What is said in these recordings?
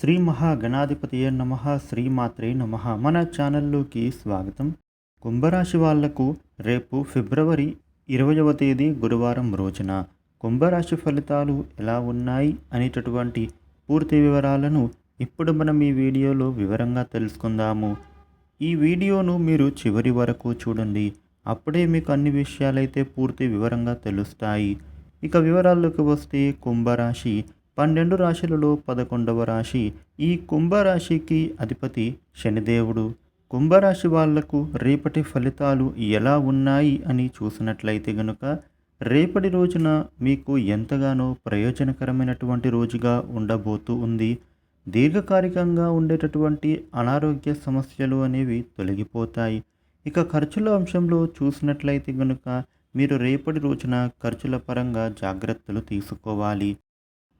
శ్రీ మహాగణాధిపతియే నమ శ్రీమాత్రే నమ. మన ఛానల్లోకి స్వాగతం. కుంభరాశి వాళ్ళకు రేపు ఫిబ్రవరి ఇరవయవ తేదీ గురువారం రోజున కుంభరాశి ఫలితాలు ఎలా ఉన్నాయి అనేటటువంటి పూర్తి వివరాలను ఇప్పుడు మనం ఈ వీడియోలో వివరంగా తెలుసుకుందాము. ఈ వీడియోను మీరు చివరి వరకు చూడండి. అప్పుడే మీకు అన్ని విషయాలైతే పూర్తి వివరంగా తెలుస్తాయి. ఇక వివరాల్లోకి వస్తే కుంభరాశి పన్నెండు రాశులలో పదకొండవ రాశి ఈ కుంభరాశికి అధిపతి శనిదేవుడు. కుంభరాశి వాళ్ళకు రేపటి ఫలితాలు ఎలా ఉన్నాయి అని చూసినట్లయితే గనుక రేపటి రోజున మీకు ఎంతగానో ప్రయోజనకరమైనటువంటి రోజుగా ఉండబోతూ ఉంది. దీర్ఘకాలికంగా ఉండేటటువంటి అనారోగ్య సమస్యలు అనేవి తొలగిపోతాయి. ఇక ఖర్చుల అంశంలో చూసినట్లయితే గనుక మీరు రేపటి రోజున ఖర్చుల పరంగా జాగ్రత్తలు తీసుకోవాలి.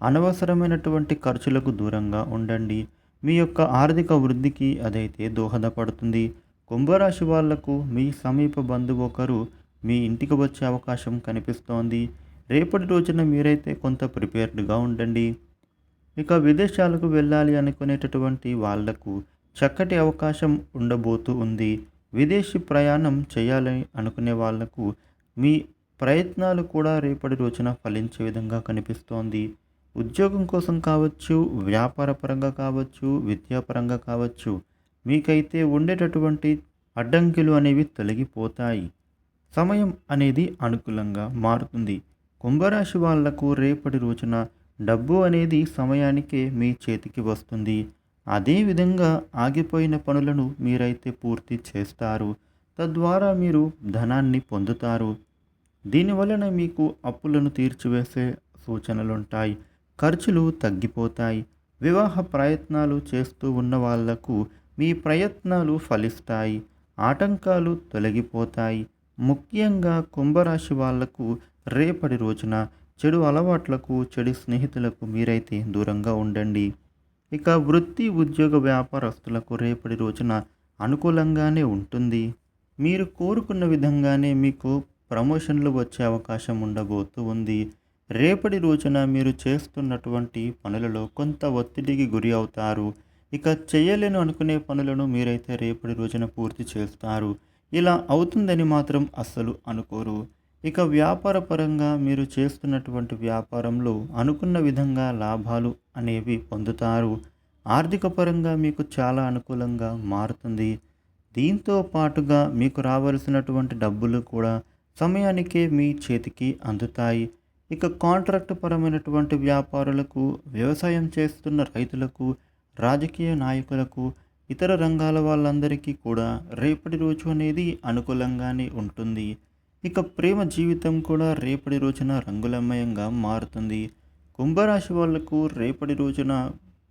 అనవసరమైనటువంటి ఖర్చులకు దూరంగా ఉండండి. మీ యొక్క ఆర్థిక వృద్ధికి అదైతే దోహదపడుతుంది. కుంభరాశి వాళ్ళకు మీ సమీప బంధువు ఒకరు మీ ఇంటికి వచ్చే అవకాశం కనిపిస్తోంది. రేపటి రోజున మీరైతే కొంత ప్రిపేర్డ్గా ఉండండి. ఇక విదేశాలకు వెళ్ళాలి అనుకునేటటువంటి వాళ్ళకు చక్కటి అవకాశం ఉండబోతూ ఉంది. విదేశీ ప్రయాణం చేయాలని అనుకునే వాళ్ళకు మీ ప్రయత్నాలు కూడా రేపటి రోజున ఫలించే విధంగా కనిపిస్తోంది. ఉద్యోగం కోసం కావచ్చు వ్యాపారపరంగా కావచ్చు విద్యాపరంగా కావచ్చు మీకైతే ఉండేటటువంటి అడ్డంకులు అనేవి తొలగిపోతాయి. సమయం అనేది అనుకూలంగా మారుతుంది. కుంభరాశి వాళ్ళకు రేపటి రోజున డబ్బు అనేది సమయానికే మీ చేతికి వస్తుంది. అదేవిధంగా ఆగిపోయిన పనులను మీరైతే పూర్తి చేస్తారు. తద్వారా మీరు ధనాన్ని పొందుతారు. దీనివలన మీకు అప్పులను తీర్చివేసే సూచనలుంటాయి. ఖర్చులు తగ్గిపోతాయి. వివాహ ప్రయత్నాలు చేస్తూ ఉన్న వాళ్ళకు మీ ప్రయత్నాలు ఫలిస్తాయి. ఆటంకాలు తొలగిపోతాయి. ముఖ్యంగా కుంభరాశి వాళ్ళకు రేపటి రోజున చెడు అలవాట్లకు చెడు స్నేహితులకు మీరైతే దూరంగా ఉండండి. ఇక వృత్తి ఉద్యోగ వ్యాపారస్తులకు రేపటి రోజున అనుకూలంగానే ఉంటుంది. మీరు కోరుకున్న విధంగానే మీకు ప్రమోషన్లు వచ్చే అవకాశం ఉండబోతూ ఉంది. రేపటి రోజున మీరు చేస్తున్నటువంటి పనులలో కొంత ఒత్తిడికి గురి అవుతారు. ఇక చేయలేను అనుకునే పనులను మీరైతే రేపటి రోజున పూర్తి చేస్తారు. ఇలా అవుతుందని మాత్రం అస్సలు అనుకోరు. ఇక వ్యాపార పరంగా మీరు చేస్తున్నటువంటి వ్యాపారంలో అనుకున్న విధంగా లాభాలు అనేవి పొందుతారు. ఆర్థిక పరంగా మీకు చాలా అనుకూలంగా మారుతుంది. దీంతో పాటుగా మీకు రావలసినటువంటి డబ్బులు కూడా సమయానికే మీ చేతికి అందుతాయి. ఇక కాంట్రాక్ట్ పరమైనటువంటి వ్యాపారులకు వ్యవసాయం చేస్తున్న రైతులకు రాజకీయ నాయకులకు ఇతర రంగాల వాళ్ళందరికీ కూడా రేపటి రోజు అనేది అనుకూలంగానే ఉంటుంది. ఇక ప్రేమ జీవితం కూడా రేపటి రోజున రంగులమయంగా మారుతుంది. కుంభరాశి వాళ్ళకు రేపటి రోజున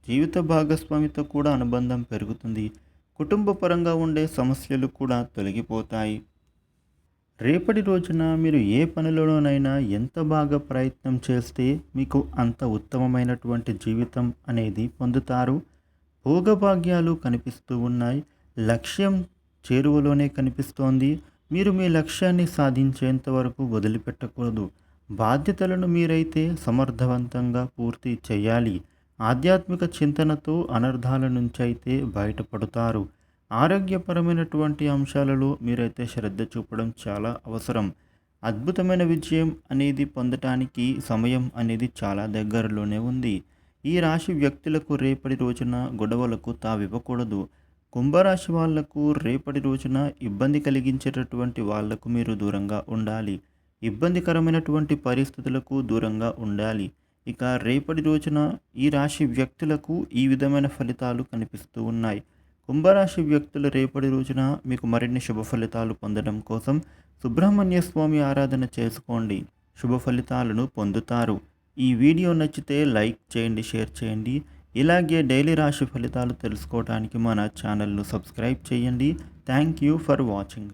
జీవిత భాగస్వామితో కూడా అనుబంధం పెరుగుతుంది. కుటుంబ పరంగా ఉండే సమస్యలు కూడా తొలగిపోతాయి. రేపటి రోజున మీరు ఏ పనిలోనైనా ఎంత బాగా ప్రయత్నం చేస్తే మీకు అంత ఉత్తమమైనటువంటి జీవితం అనేది పొందుతారు. భోగభాగ్యాలు కనిపిస్తూ ఉన్నాయి. లక్ష్యం చేరువలోనే కనిపిస్తోంది. మీరు మీ లక్ష్యాన్ని సాధించేంత వరకు వదిలిపెట్టకూడదు. బాధ్యతలను మీరైతే సమర్థవంతంగా పూర్తి చేయాలి. ఆధ్యాత్మిక చింతనతో అనర్థాల నుంచి అయితే బయటపడతారు. ఆరోగ్యపరమైనటువంటి అంశాలలో మీరైతే శ్రద్ధ చూపడం చాలా అవసరం. అద్భుతమైన విజయం అనేది పొందటానికి సమయం అనేది చాలా దగ్గరలోనే ఉంది. ఈ రాశి వ్యక్తులకు రేపటి రోజున గొడవలకు తావివ్వకూడదు. కుంభరాశి వాళ్ళకు రేపటి రోజున ఇబ్బంది కలిగించేటటువంటి వాళ్ళకు మీరు దూరంగా ఉండాలి. ఇబ్బందికరమైనటువంటి పరిస్థితులకు దూరంగా ఉండాలి. ఇక రేపటి రోజున ఈ రాశి వ్యక్తులకు ఈ విధమైన ఫలితాలు కనిపిస్తూ ఉన్నాయి. కుంభరాశి వ్యక్తులు రేపటి రోజున మీకు మరిన్ని శుభ ఫలితాలు పొందడం కోసం సుబ్రహ్మణ్య స్వామి ఆరాధన చేసుకోండి. శుభ ఫలితాలను పొందుతారు. ఈ వీడియో నచ్చితే లైక్ చేయండి షేర్ చేయండి. ఇలాగే డైలీ రాశి ఫలితాలు తెలుసుకోవడానికి మన ఛానల్ను సబ్స్క్రైబ్ చేయండి. Thank you for watching.